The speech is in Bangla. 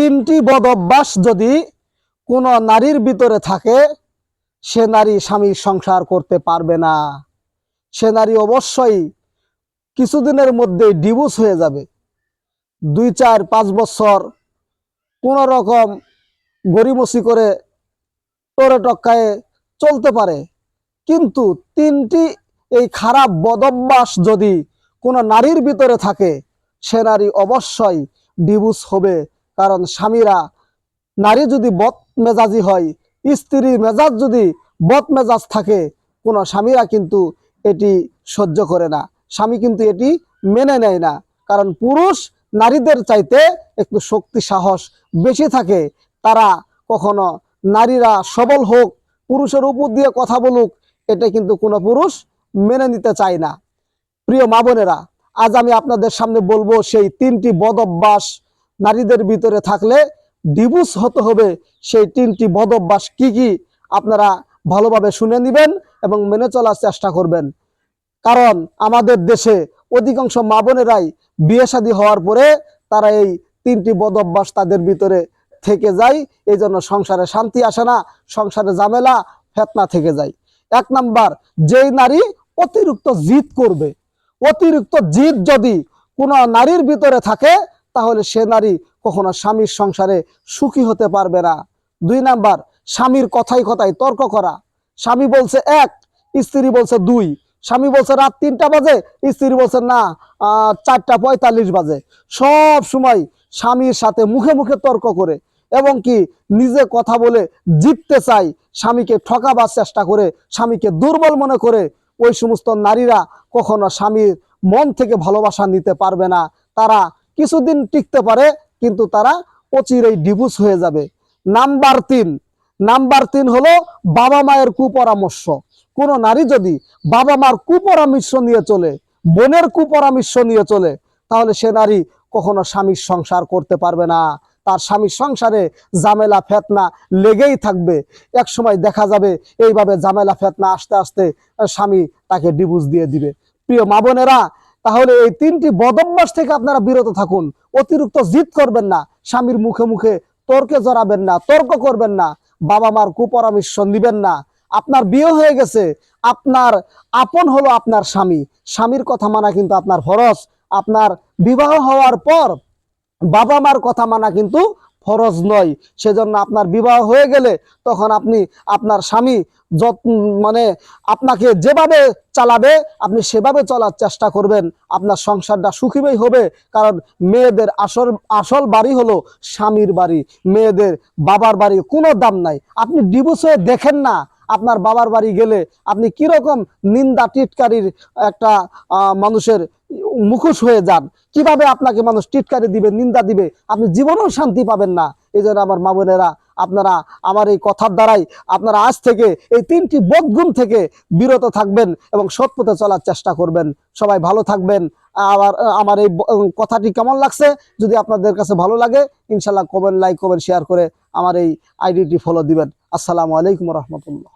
তিনটি বদ অভ্যাস যদি কোনো নারীর ভিতরে থাকে, সে নারী স্বামীর সংসার করতে পারবে না। সে নারী অবশ্যই কিছুদিনের মধ্যে ডিভোর্স হয়ে যাবে। দুই, চার, পাঁচ বছর কোনো রকম গরিমসি করে তোরে টক্কায় চলতে পারে। কিন্তু তিনটি এই খারাপ বদভ্যাস যদি কোনো নারীর ভিতরে থাকে, সে নারী অবশ্যই ডিভোর্স হবে কারণ স্বামীরা নারী যদি বদ মেজাজি হয় স্ত্রী মেজাজ যদি বদ মেজাজ থাকে, কোনো স্বামীরা কিন্তু এটি সহ্য করে না। স্বামী কিন্তু এটি মেনে নেয় না। কারণ পুরুষ নারীদের চাইতে একটু শক্তি, সাহস বেশি থাকে। তারা কখনো নারীরা সবল হোক, পুরুষের উপর দিয়ে কথা বলুক, এটা কিন্তু কোনো পুরুষ মেনে নিতে চায় না। প্রিয় মা বোনেরা, আজ আমি আপনাদের সামনে বলব সেই তিনটি বদ অভ্যাস নারীদের ভিতরে থাকলে ডিভোর্স হতে হবে। সেই তিনটি বদ অভ্যাস কি কি আপনারা ভালোভাবে শুনে নেবেন এবং মেনে চলার চেষ্টা করবেন। কারণ আমাদের দেশে অধিকাংশ মা বোনেরাই বিয়ে শাদী হওয়ার পরে তারা এই তিনটি বদ অভ্যাস তাদের ভিতরে থেকে যায় এই জন্য সংসারে শান্তি আসে না, সংসারে ঝামেলা, ফেতনা থেকে যায়। এক নাম্বার, যেই নারী অতিরিক্ত জিদ করবে। অতিরিক্ত জিদ যদি কোনো নারীর ভিতরে থাকে তাহলে সে নারী কখনো স্বামীর সংসারে সুখী হতে পারবে না। দুই নাম্বার, স্বামীর কথাই কথাই তর্ক করা। স্বামী বলছে এক, স্ত্রী বলছে দুই। স্বামী বলছে রাত তিনটা বাজে, স্ত্রী বলছে না চারটা পঁয়তাল্লিশ বাজে। সব সময় স্বামীর সাথে মুখে মুখে তর্ক করে এবং কি নিজে কথা বলে জিততে চাই স্বামীকে ঠকাবার চেষ্টা করে, স্বামীকে দুর্বল মনে করে। ওই সমস্ত নারীরা কখনো স্বামীর মন থেকে ভালোবাসা নিতে পারবে না। তারা কিছুদিন টিকতে পারে, কিন্তু তারা অচিরেই ডিভোর্স হয়ে যাবে। নাম্বার তিন নাম্বার তিন হলো বাবা মায়ের কুপরামর্শ। কোনো নারী যদি বাবা মার কুপরামর্শ নিয়ে চলে, বোনের কুপরামর্শ নিয়ে চলে, তাহলে সে নারী কখনো স্বামীর সংসার করতে পারবে না। তার স্বামীর সংসারে জামেলা ফেতনা লেগেই থাকবে। এক সময় দেখা যাবে এইভাবে জামেলা ফেতনা আস্তে আস্তে স্বামী তাকে ডিভোর্স দিয়ে দিবে। প্রিয় মা বোনেরা তাহলে এই তিনটি বদভ্যাস থেকে আপনারা বিরত থাকুন। অতিরিক্ত জিদ করবেন না। স্বামীর মুখে মুখে তর্কে জড়াবেন না, তর্ক করবেন না। বাবা মার কুপরামর্শ নিবেন না। আপনার বিয়ে হয়ে গেছে। আপনার আপন হলো আপনার স্বামী। স্বামীর কথা মানা কিন্তু আপনার ফরজ। আপনার বিবাহ হওয়ার পর বাবা মার কথা মানা কিন্তু ফরজ নয়। সেজন্য আপনার বিবাহ হয়ে গেলে তখন আপনি আপনার স্বামী যত মানে আপনাকে যেভাবে চালাবে, আপনি সেভাবে চলার চেষ্টা করবেন। আপনার সংসারটা সুখীময় হবে। কারণ মেয়েদের আসল আসল বাড়ি হলো স্বামীর বাড়ি। মেয়েদের বাবার বাড়ি কোনো দাম নাই। আপনি ডিভোর্স হয়ে দেখেন না আপনার বাবার বাড়ি গেলে আপনি কীরকম নিন্দা টিটকারির একটা মানুষের মুখোশ হয়ে যান। কীভাবে আপনাকে মানুষ টিটকারি দিবে, নিন্দা দিবে? আপনি জীবনেও শান্তি পাবেন না। এই জন্য আমার মা বোনেরা, আপনারা আমার এই কথার দ্বারাই আপনারা আজ থেকে এই তিনটি বোধগুণ থেকে বিরত থাকবেন এবং সৎ পথে চলার চেষ্টা করবেন। সবাই ভালো থাকবেন। আবার আমার এই কথাটি কেমন লাগছে? যদি আপনাদের কাছে ভালো লাগে ইনশাল্লাহ কমেন্ট লাইক কমেন্ট শেয়ার করে আমার এই আইডিটি ফলো দিবেন। আসসালামু আলাইকুম রহমতুল্লাহ।